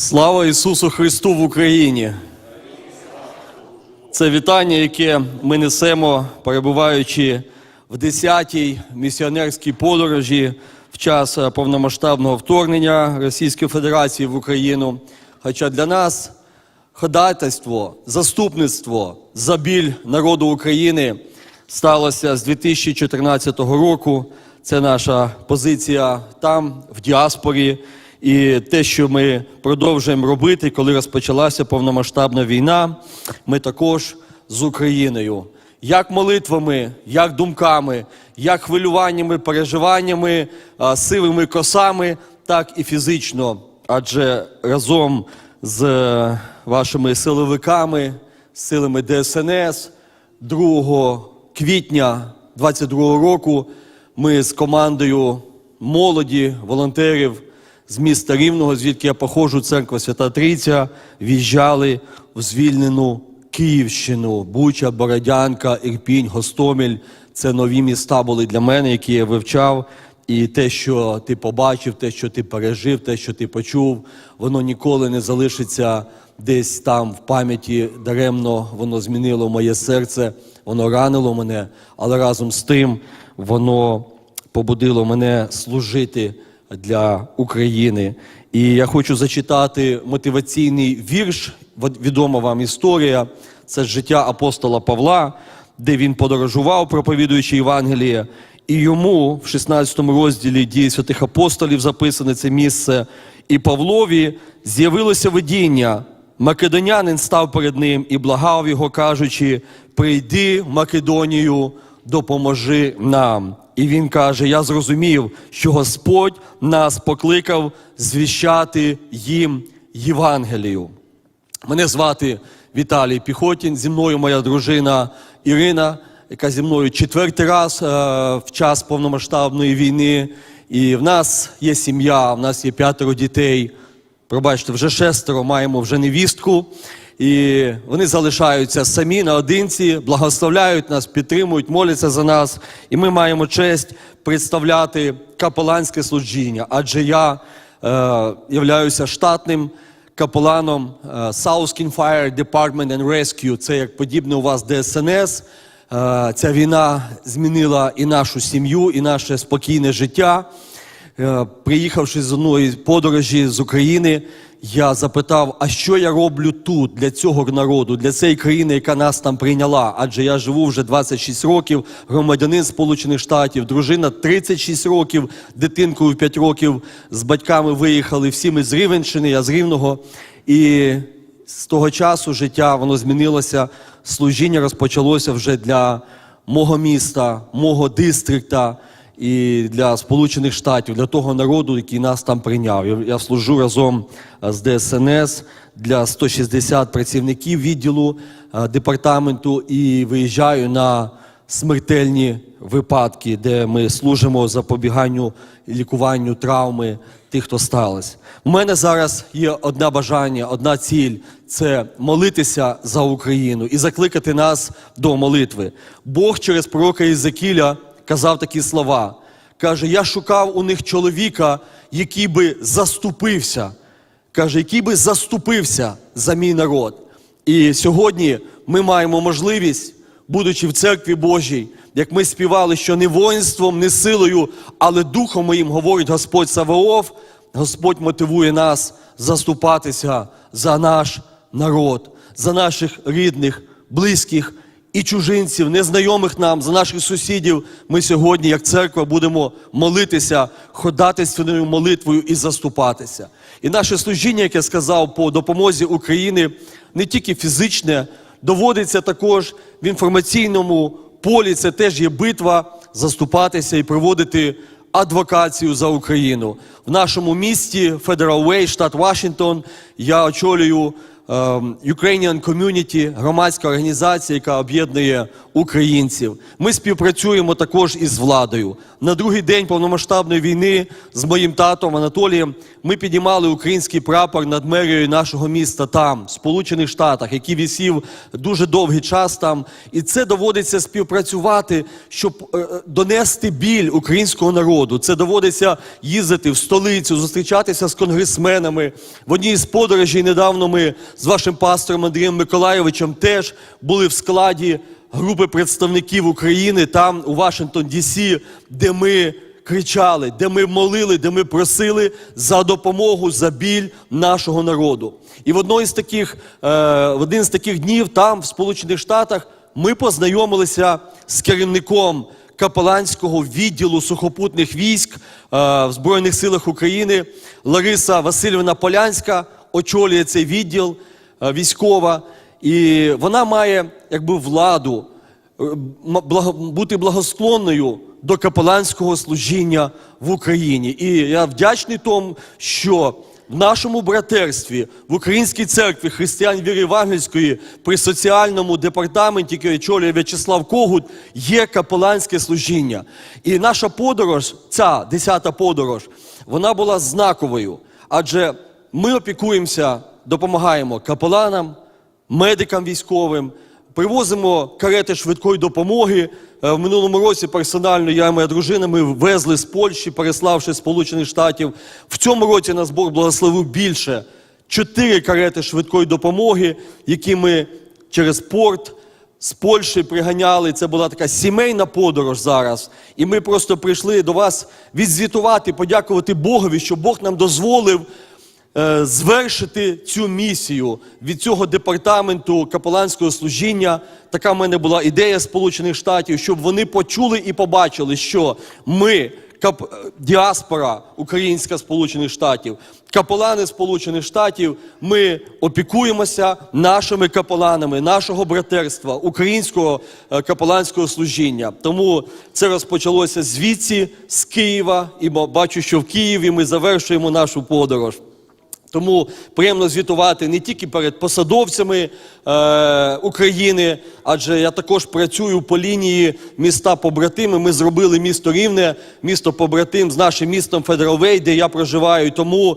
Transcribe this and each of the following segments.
Слава Ісусу Христу в Україні! Це вітання, яке ми несемо, перебуваючи в 10-й місіонерській подорожі в час е, повномасштабного вторгнення Російської Федерації в Україну. Хоча для нас ходатайство, заступництво за біль народу України сталося з 2014 року. Це наша позиція там, в діаспорі, і те, що ми продовжуємо робити, коли розпочалася повномасштабна війна, ми також з Україною. Як молитвами, як думками, як хвилюваннями, переживаннями, а, сивими косами, так і фізично. Адже разом з е, вашими силовиками, силами ДСНС 2 квітня 22 року ми з командою молоді, волонтерів з міста Рівного, звідки я походжу, церква Свята Трійця, в'їжджали в звільнену Київщину, Буча, Бородянка, Ірпінь, Гостомель. Це нові міста були для мене, які я вивчав. І те, що ти побачив, те, що ти пережив, те, що ти почув, воно ніколи не залишиться десь там в пам'яті даремно, воно змінило моє серце, воно ранило мене, але разом з тим воно побудило мене служити для України. І я хочу зачитати мотиваційний вірш, відома вам історія. Це життя апостола Павла, де він подорожував, проповідуючи Євангеліє. І йому в 16 розділі дії святих апостолів записане це місце. І Павлові з'явилося видіння. Македонянин став перед ним і благав його, кажучи: прийди в Македонію, допоможи нам. І він каже: Я зрозумів, що Господь нас покликав звіщати їм Євангелію. Мене звати Віталій Піхотін. Зі мною моя дружина Ірина, яка зі мною четвертий раз е, в час повномасштабної війни. І в нас є сім'я, в нас є п'ятеро дітей. Пробачте, вже шестеро маємо вже невістку. І вони залишаються самі наодинці, благословляють нас, підтримують, моляться за нас. І ми маємо честь представляти капеланське служіння. Адже я е, являюся штатним капеланом е, South Fire Department and Rescue. Це як подібне у вас ДСНС. Е, Ця війна змінила і нашу сім'ю, і наше спокійне життя. Е, Приїхавши з одної подорожі з України, я запитав, а що я роблю тут для цього народу, для цієї країни, яка нас там прийняла? Адже я живу вже 26 років, громадянин Сполучених Штатів, дружина 36 років, дитинкою 5 років з батьками виїхали. Всі ми з Рівенщини, я з Рівного. І з того часу життя воно змінилося. Служіння розпочалося вже для мого міста, мого дистрикта і для Сполучених Штатів, для того народу, який нас там прийняв. Я- Я служу разом е, з ДСНС для 160 працівників відділу е, департаменту і виїжджаю на смертельні випадки, де ми служимо запобіганню і лікуванню травми тих, хто сталося. У мене зараз є одне бажання, одна ціль це молитися за Україну і закликати нас до молитви. Бог через пророка Ізекіля казав такі слова. Каже: Я шукав у них чоловіка, який би заступився. Каже, який би заступився за мій народ. І сьогодні ми маємо можливість, будучи в церкві Божій, як ми співали, що не воїнством, не силою, але духом моїм говорить Господь Саваоф, Господь мотивує нас заступатися за наш народ, за наших рідних, близьких і чужинців, незнайомих нам, за наших сусідів. Ми сьогодні, як церква, будемо молитися, ходатайственною молитвою і заступатися. І наше служіння, як я сказав, по допомозі України не тільки фізичне, доводиться також в інформаційному полі. Це теж є битва заступатися і проводити адвокацію за Україну. В нашому місті Федерал Вей, штат Вашингтон, я очолюю Ukrainian Community, громадська організація, яка об'єднує українців. Ми співпрацюємо також із владою. На другий день повномасштабної війни з моїм татом Анатолієм ми піднімали український прапор над мерією нашого міста там, в Сполучених Штатах, який висів дуже довгий час там. І це доводиться співпрацювати, щоб е, е, донести біль українського народу. Це доводиться їздити в столицю, зустрічатися з конгресменами. В одній з подорожей недавно ми з вашим пастором Андрієм Миколайовичем теж були в складі групи представників України там, у Вашингтон Дісі, де ми кричали, де ми молили, де ми просили за допомогу, за біль нашого народу. І в одної з таких, е, в один з таких днів, там, в Сполучених Штатах, ми познайомилися з керівником капеланського відділу сухопутних військ е, в Збройних силах України Лариса Васильівна Полянська очолює цей відділ е, військова, і вона має якби владу е, бути благосклонною до капеланського служіння в Україні. І я вдячний тому, що в нашому братерстві, в Українській церкві християн віри Євангельської при соціальному департаменті, який очолює В'ячеслав Когут, є капеланське служіння. І наша подорож, ця десята подорож, вона була знаковою. Адже ми опікуємося, допомагаємо капеланам, медикам військовим, привозимо карети швидкої допомоги. Е, В минулому році персонально я і моя дружина ми везли з Польщі, переславши Сполучених Штатів. В цьому році нас Бог благословив більше. Чотири карети швидкої допомоги, які ми через порт з Польщі приганяли. Це була така сімейна подорож зараз. І ми просто прийшли до вас відзвітувати, подякувати Богові, що Бог нам дозволив звершити цю місію від цього департаменту капеланського служіння. Така в мене була ідея Сполучених Штатів, щоб вони почули і побачили, що ми, кап... е, діаспора українська Сполучених Штатів, капелани Сполучених Штатів, ми опікуємося нашими капеланами, нашого братерства, українського е, капеланського служіння. Тому це розпочалося звідси, з Києва, і бачу, що в Києві ми завершуємо нашу подорож. Тому приємно звітувати не тільки перед посадовцями е, України, адже я також працюю по лінії міста побратими. Ми зробили місто Рівне, місто побратим з нашим містом Федоровей, де я проживаю. Тому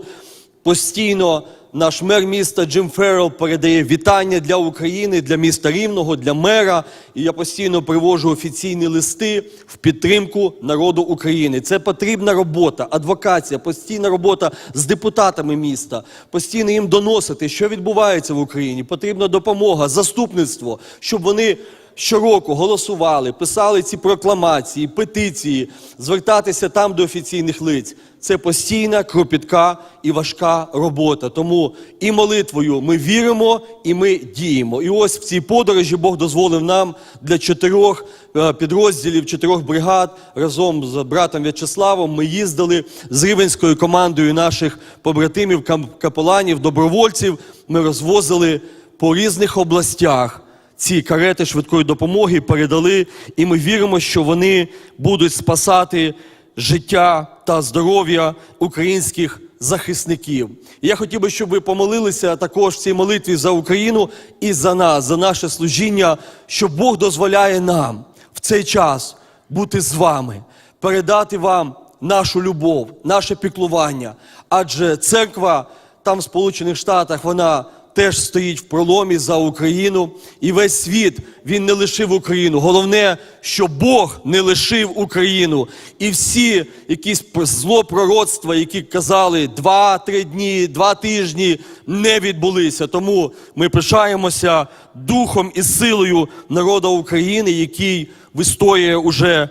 постійно наш мер міста Джим Феррел передає вітання для України, для міста Рівного, для мера. І я постійно привожу офіційні листи в підтримку народу України. Це потрібна робота, адвокація, постійна робота з депутатами міста, постійно їм доносити, що відбувається в Україні. Потрібна допомога, заступництво, щоб вони. Щороку голосували, писали ці прокламації, петиції, звертатися там до офіційних лиць. Це постійна, кропітка і важка робота. Тому і молитвою ми віримо, і ми діємо. І ось в цій подорожі Бог дозволив нам для чотирьох е, підрозділів, чотирьох бригад разом з братом В'ячеславом. Ми їздили з рівенською командою наших побратимів, капеланів, добровольців. Ми розвозили по різних областях ці карети швидкої допомоги передали, і ми віримо, що вони будуть спасати життя та здоров'я українських захисників. Я хотів би, щоб ви помолилися також в цій молитві за Україну і за нас, за наше служіння, що Бог дозволяє нам в цей час бути з вами, передати вам нашу любов, наше піклування. Адже церква там в Сполучених Штатах вона теж стоїть в проломі за Україну. І весь світ він не лишив Україну. Головне, що Бог не лишив Україну. І всі якісь злопророцтва, які казали два-три дні, два тижні, не відбулися. Тому ми пишаємося духом і силою народу України, який вистоює уже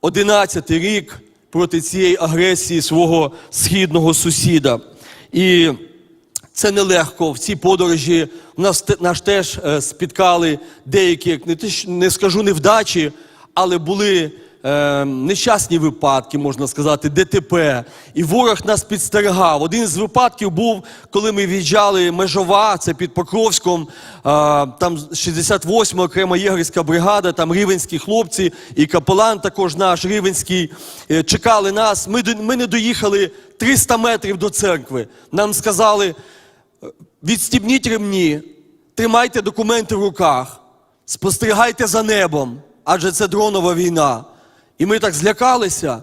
11 рік проти цієї агресії свого східного сусіда. І це нелегко. В цій подорожі нас, нас теж е, спіткали деякі, не, не скажу невдачі, але були е, нещасні випадки, можна сказати, ДТП. І ворог нас підстерегав. Один з випадків був, коли ми в'їжджали межова, це під Покровськом, е, там 68 окрема єгерська бригада, там рівенські хлопці і капелан також наш рівенський е, чекали нас. Ми, ми не доїхали 300 метрів до церкви. Нам сказали, відстібніть ремні, тримайте документи в руках, спостерігайте за небом, адже це дронова війна. І ми так злякалися.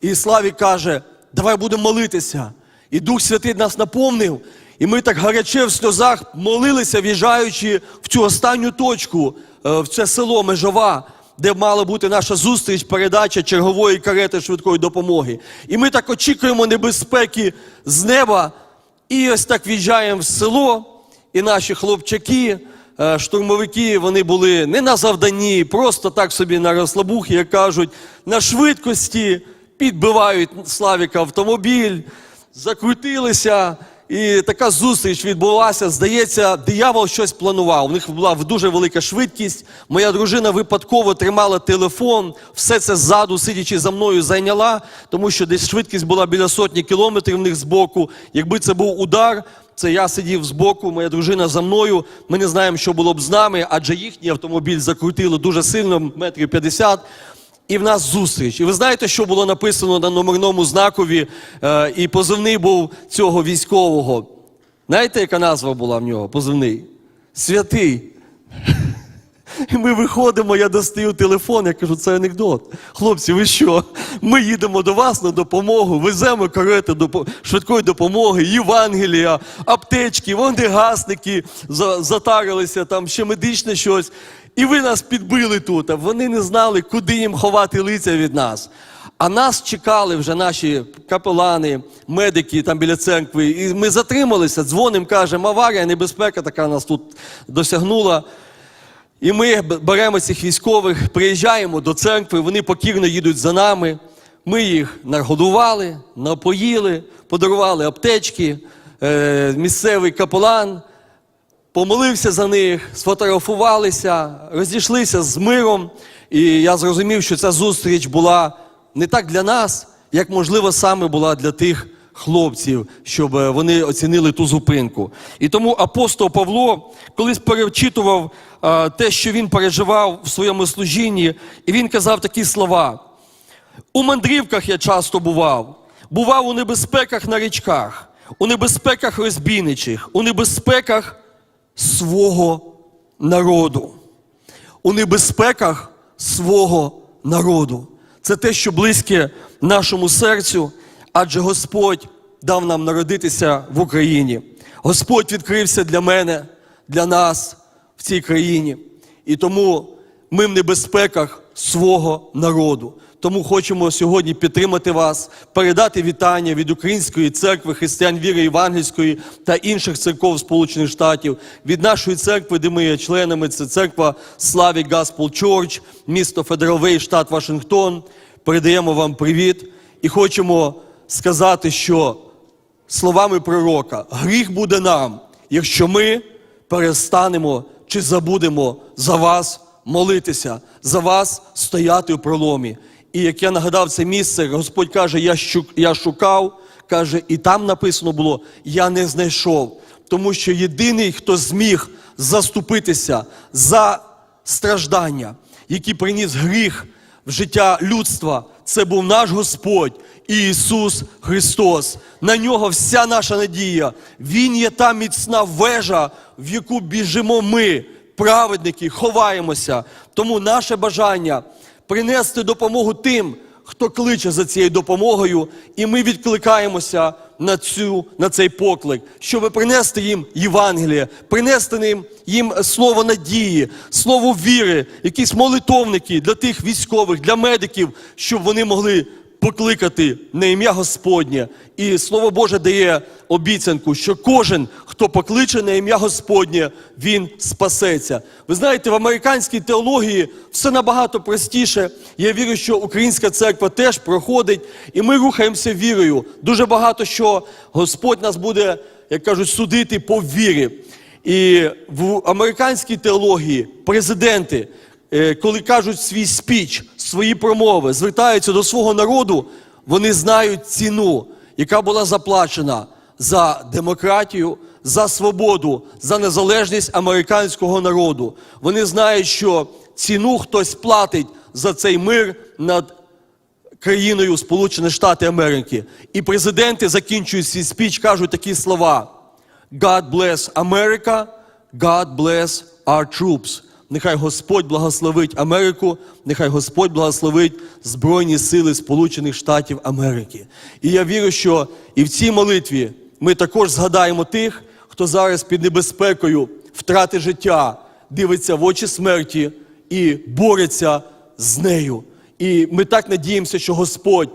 І Славік каже: давай будемо молитися. І Дух Святий нас наповнив, і ми так гаряче в сльозах молилися, в'їжджаючи в цю останню точку, е, в це село Межова, де мала бути наша зустріч, передача чергової карети швидкої допомоги. І ми так очікуємо небезпеки з неба, і ось так в'їжджаємо в село, і наші хлопчаки, е, штурмовики, вони були не на завданні, просто так собі на розслабухі, як кажуть, на швидкості підбивають Славіка автомобіль, закрутилися. І така зустріч відбулася. Здається, диявол щось планував. У них була дуже велика швидкість. Моя дружина випадково тримала телефон, все це ззаду, сидячи за мною, зайняла, тому що десь швидкість була біля сотні кілометрів в них збоку. Якби це був удар, це я сидів збоку, моя дружина за мною. Ми не знаємо, що було б з нами, адже їхній автомобіль закрутили дуже сильно, метрів 50. І в нас зустріч. І ви знаєте, що було написано на номерному знакові, е, і позивний був цього військового. Знаєте, яка назва була в нього? Позивний? Святий. І ми виходимо, я достаю телефон, я кажу, це анекдот. Хлопці, ви що? Ми їдемо до вас на допомогу, веземо карети швидкої допомоги, Євангелія, аптечки, вогнегасники за- затарилися, там ще медичне щось. І ви нас підбили тут. Вони не знали, куди їм ховати лиця від нас. А нас чекали вже наші капелани, медики там біля церкви. І ми затрималися, дзвонимо, кажемо, аварія, небезпека така нас тут досягнула. І ми беремо цих військових, приїжджаємо до церкви, вони покірно їдуть за нами. Ми їх нагодували, напоїли, подарували аптечки, е, місцевий капелан помолився за них, сфотографувалися, розійшлися з миром. І я зрозумів, що ця зустріч була не так для нас, як можливо саме була для тих хлопців, щоб е, вони оцінили ту зупинку. І тому апостол Павло колись перечитував е, те, що він переживав в своєму служінні, і він казав такі слова. У мандрівках я часто бував, бував у небезпеках на річках, у небезпеках розбійничих, у небезпеках свого народу. У небезпеках свого народу. Це те, що близьке нашому серцю, адже Господь дав нам народитися в Україні. Господь відкрився для мене, для нас в цій країні. І тому ми в небезпеках свого народу. Тому хочемо сьогодні підтримати вас, передати вітання від Української церкви християн віри Євангельської та інших церков Сполучених Штатів, від нашої церкви, де ми є членами, це церква Славі Gospel Church, місто Федеровий, штат Вашингтон. Передаємо вам привіт і хочемо сказати, що словами пророка, гріх буде нам, якщо ми перестанемо чи забудемо за вас молитися, за вас стояти у проломі. І як я нагадав це місце, Господь каже, я, шукав, каже, і там написано було, я не знайшов. Тому що єдиний, хто зміг заступитися за страждання, які приніс гріх в життя людства, це був наш Господь Ісус Христос. На нього вся наша надія. Він є та міцна вежа, в яку біжимо ми, праведники, ховаємося. Тому наше бажання принести допомогу тим, хто кличе за цією допомогою, і ми відкликаємося на, цю, на цей поклик, щоб принести їм Євангеліє, принести їм, їм слово надії, слово віри, якісь молитовники для тих військових, для медиків, щоб вони могли покликати на ім'я Господнє. І Слово Боже дає обіцянку, що кожен, хто покличе на ім'я Господнє, він спасеться. Ви знаєте, в американській теології все набагато простіше. Я вірю, що українська церква теж проходить, і ми рухаємося вірою. Дуже багато що Господь нас буде, як кажуть, судити по вірі. І в американській теології президенти е, коли кажуть свій спіч, свої промови, звертаються до свого народу, вони знають ціну, яка була заплачена за демократію, за свободу, за незалежність американського народу. Вони знають, що ціну хтось платить за цей мир над країною Сполучені Штати Америки. І президенти закінчують свій спіч, кажуть такі слова: God bless America, God bless our troops. Нехай Господь благословить Америку, нехай Господь благословить Збройні Сили Сполучених Штатів Америки. І я вірю, що і в цій молитві ми також згадаємо тих, хто зараз під небезпекою втрати життя, дивиться в очі смерті і бореться з нею. І ми так надіємося, що Господь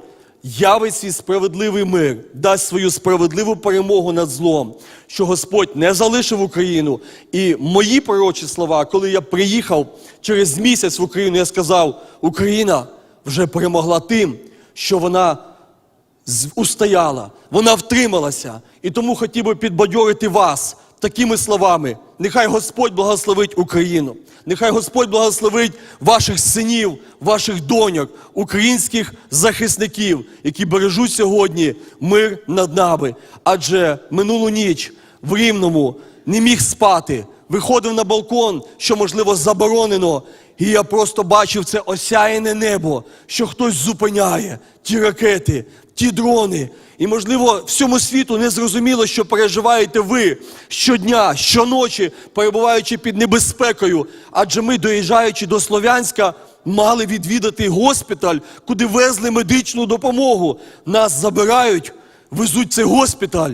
явить свій справедливий мир, дасть свою справедливу перемогу над злом, що Господь не залишив Україну. І мої пророчі слова, коли я приїхав через місяць в Україну, я сказав: Україна вже перемогла тим, що вона устояла, вона втрималася. І тому хотів би підбадьорити вас такими словами. Нехай Господь благословить Україну. Нехай Господь благословить ваших синів, ваших доньок, українських захисників, які бережуть сьогодні мир над нами. Адже минулу ніч в Рівному не міг спати, виходив на балкон, що можливо заборонено. І я просто бачив це осяяне небо, що хтось зупиняє ті ракети, ті дрони. І, можливо, всьому світу не зрозуміло, що переживаєте ви щодня, щоночі, перебуваючи під небезпекою. Адже ми, доїжджаючи до Слов'янська, мали відвідати госпіталь, куди везли медичну допомогу. Нас забирають, везуть цей госпіталь.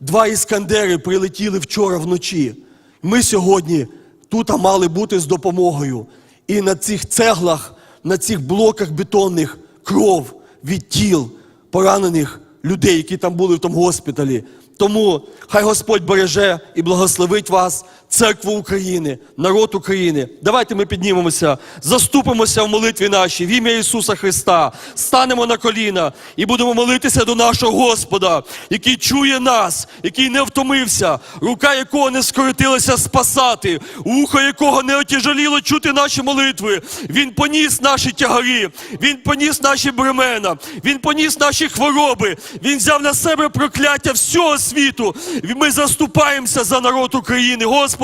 Два іскандери прилетіли вчора вночі. Ми сьогодні тут мали бути з допомогою. І на цих цеглах, на цих блоках бетонних кров від тіл поранених людей, які там були в тому госпіталі. Тому хай Господь береже і благословить вас, церкву України, народ України. Давайте ми піднімемося, заступимося в молитві нашій в ім'я Ісуса Христа, станемо на коліна і будемо молитися до нашого Господа, який чує нас, який не втомився, рука якого не скоротилася спасати, ухо якого не отяжаліло чути наші молитви. Він поніс наші тягарі, він поніс наші бремена, він поніс наші хвороби, він взяв на себе прокляття всього світу. Ми заступаємося за народ України, Господи,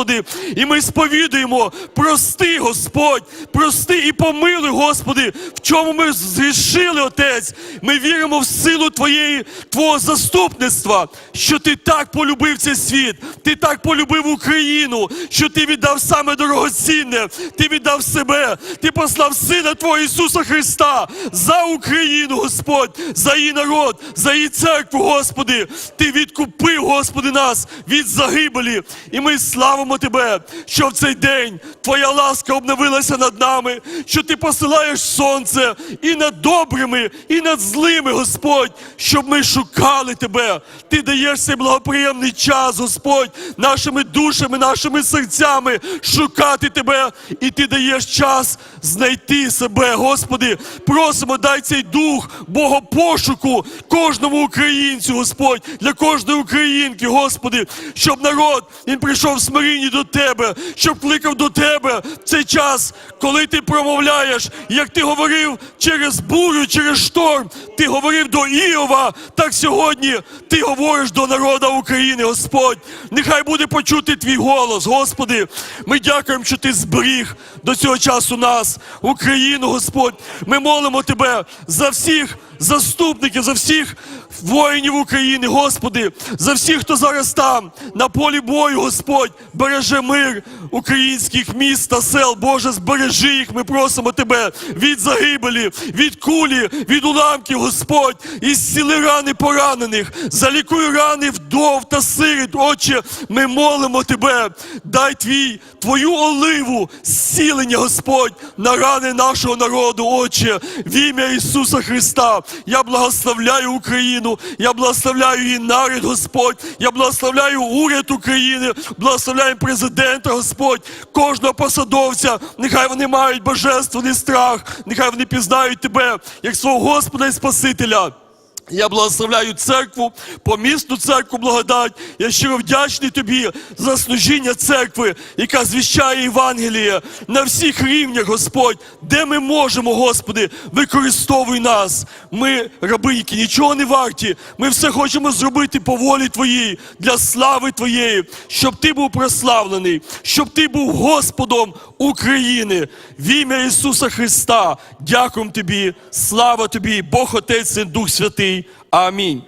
і ми сповідуємо, прости, Господь, прости і помилуй, Господи, в чому ми зрішили, Отець. Ми віримо в силу Твоєї, Твого заступництва, що Ти так полюбив цей світ, Ти так полюбив Україну, що Ти віддав саме дорогоцінне, Ти віддав себе, Ти послав Сина Твого Ісуса Христа за Україну, Господь, за її народ, за її церкву, Господи. Ти відкупив, Господи, нас від загибелі. І ми славимо Тебе, що в цей день Твоя ласка обновилася над нами, що Ти посилаєш сонце і над добрими, і над злими, Господь, щоб ми шукали Тебе. Ти даєш цей благоприємний час, Господь, нашими душами, нашими серцями шукати Тебе, і Ти даєш час знайти себе, Господи. Просимо, дай цей дух богопошуку кожному українцю, Господь, для кожної українки, Господи, щоб народ він прийшов в смирінні до Тебе, щоб кликав до Тебе в цей час, коли ти промовляєш, як ти говорив через бурю, через шторм, ти говорив до Іова, так сьогодні ти говориш до народу України, Господь. Нехай буде почути твій голос, Господи. Ми дякуємо, що ти зберіг до цього часу нас, Україну, Господь. Ми молимо Тебе за всіх заступників, за всіх воїнів України, Господи, за всіх, хто зараз там, на полі бою, Господь, береже мир українських міст та сел. Боже, збережи їх, ми просимо Тебе від загибелі, від кулі, від уламків, Господь, і зціли рани поранених, залікуй рани вдов та сиріт. Отче, ми молимо Тебе, дай твій, Твою оливу, зцілення, Господь, на рани нашого народу, Отче, в ім'я Ісуса Христа. Я благословляю Україну, я благословляю її народ, Господь, я благословляю уряд України, благословляю президента, Господь, кожного посадовця. Нехай вони мають божественний страх, нехай вони пізнають Тебе як свого Господа і Спасителя. Я благословляю церкву, помісну церкву благодать. Я щиро вдячний тобі за служіння церкви, яка звіщає Євангеліє на всіх рівнях, Господь, де ми можемо, Господи, використовуй нас. Ми раби, які нічого не варті. Ми все хочемо зробити по волі Твоїй, для слави Твоєї, щоб Ти був прославлений, щоб Ти був Господом України. В ім'я Ісуса Христа. Дякуємо Тобі, слава Тобі, Бог Отець і Дух Святий. a mim.